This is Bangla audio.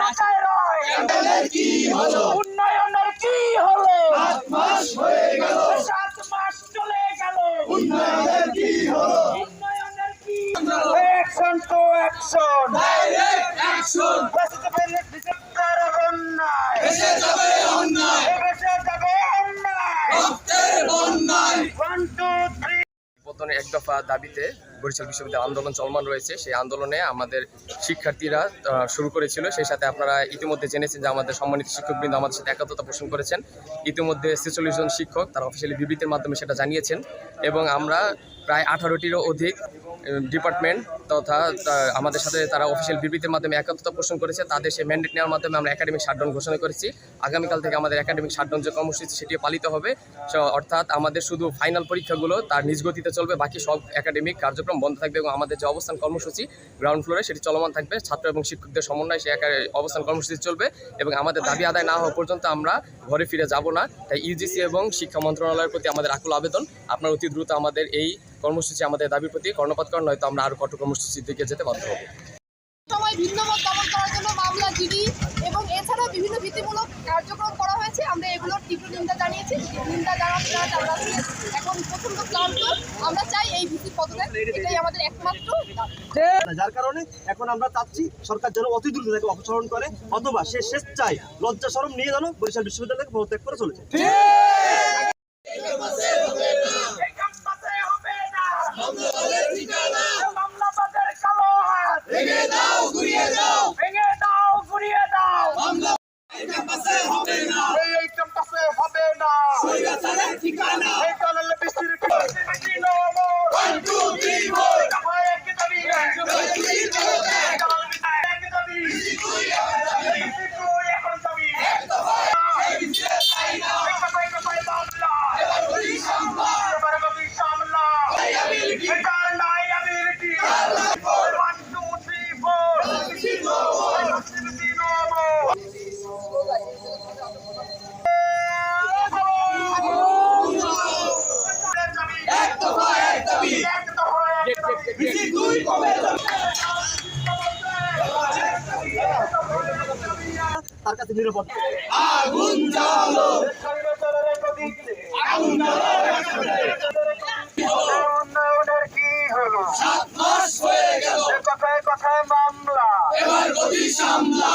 ঢাকায় রয় কি হলো? উন্নয়নের কি হলো? সাত মাস হয়ে গেল। সাত মাস চলে গেল। উন্নয়নের কি হলো? উন্নয়নের কি? Action to action direct action বাস্তবায়নের বিচিত্র অন্যায়। এসে যাবে অন্যায়। এসে যাবে অন্যায়। রক্তের বন্যায় ওয়ান টু থ্রি পতনের এক দফা দাবিতে বরিশাল বিশ্ববিদ্যালয় আন্দোলন চলমান রয়েছে, সেই আন্দোলনে আমাদের শিক্ষার্থীরা শুরু করেছিল। সেই সাথে আপনারা ইতিমধ্যে জেনেছেন যে আমাদের সম্মানিত শিক্ষকবৃন্দ আমাদের সাথে একাত্রতা পোষণ করেছেন। ইতিমধ্যে ছেচল্লিশ জন শিক্ষক তারা অফিসিয়ালি বিবৃতির মাধ্যমে সেটা জানিয়েছেন এবং আমরা প্রায় আঠারোটিরও অধিক ডিপার্টমেন্ট তথা আমাদের সাথে তারা অফিসিয়াল বিবৃতির মাধ্যমে একাত্মতা পোষণ করেছে। তাদের সেই ম্যান্ডেট নেওয়ার মাধ্যমে আমরা একাডেমিক শাটডাউন ঘোষণা করেছি। আগামীকাল থেকে আমাদের একাডেমিক শাটডাউন যে কর্মসূচি সেটি পালিত হবে। অর্থাৎ আমাদের শুধু ফাইনাল পরীক্ষাগুলো তার নিজ গতিতে চলবে, বাকি সব একাডেমিক কার্যক্রম বন্ধ থাকবে এবং আমাদের যে অবস্থান কর্মসূচি গ্রাউন্ড ফ্লোরে সেটি চলমান থাকবে। ছাত্র এবং শিক্ষকদের সমন্বয়ে সে একা- অবস্থান কর্মসূচি চলবে এবং আমাদের দাবি আদায় না হওয়া পর্যন্ত আমরা ঘরে ফিরে যাব না। তাই ইউজিসি এবং শিক্ষা মন্ত্রণালয়ের প্রতি আমাদের আকুল আবেদন। আপনার অতি দ্রুত আমাদের এই কর্মসূচি আমাদের দাবির প্রতি কর্ণপাত করেন, নয়তো আমরা আরও কঠোর কর্মসূচির দিকে যেতে বাধ্য হব। সময় ভিন্ন মত দমন করার জন্য মামলা জিডি বিভিন্ন ভীতিমূলক কার্যক্রম করা হয়েছে। আমরা এগুলোর তীব্র নিন্দা জানিয়েছি। নিন্দা জানাতে জানাতে আমরা এখন প্রচণ্ড ক্লান্ত। আমরা চাই এই ভীতি পদত্যাগ এটাই আমাদের একমাত্র যার কারণে এখন আমরা চাচ্ছি সরকার যেন অতি দ্রুত তাকে অপসারণ করে অথবা সে স্বেচ্ছায় লজ্জা সরম নিয়ে যেন বরিশাল বিশ্ববিদ্যালয়কে পদত্যাগ করে চলেছে হবে না। স্বৈরাচারের ঠিকানা এই কালালে বৃষ্টির কি নমো ওয়ান টু থ্রি ফোর হয় এক দাবি কালালে বৃষ্টির এক দাবি বৃষ্টি তুই এখন দাবি এই কথাই কথাই বাংলা এবার কবি সামলা এটার নাই ability one two three four বৃষ্টি নমো এক দফা এক দাবি বিসি দুই কবে তার কাছে নিরাপদ। আগুন জ্বালো। আগুন উন্নয়নের কি হলো সাত মাস হয়ে গেল। কথায় কথায় মামলা। এবার গতি সামলা।